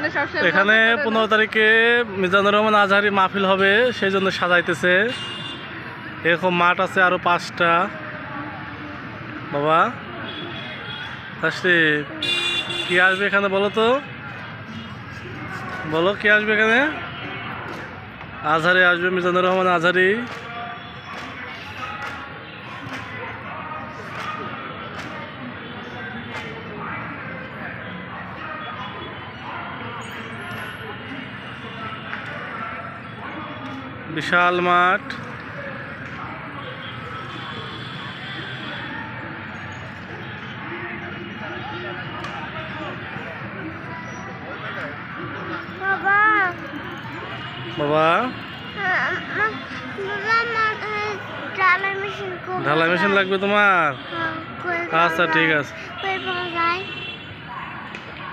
মানে এখানে। পনেরো তারিখে মিজানুর রহমান আজহারি মাহফিল হবে সেই জন্য সাজাইতেছে। এরকম মাঠ আছে আরও পাঁচটা। বাবা কি আসবে এখানে বলো তো? বলো কি আসবে এখানে? আজহারি আসবে মিজানুর রহমান আজহারি। বিশাল মাঠ। বাবা। ঢালাই মেশিন লাগবে তোমার? হ্যাঁ, আচ্ছা ঠিক আছে।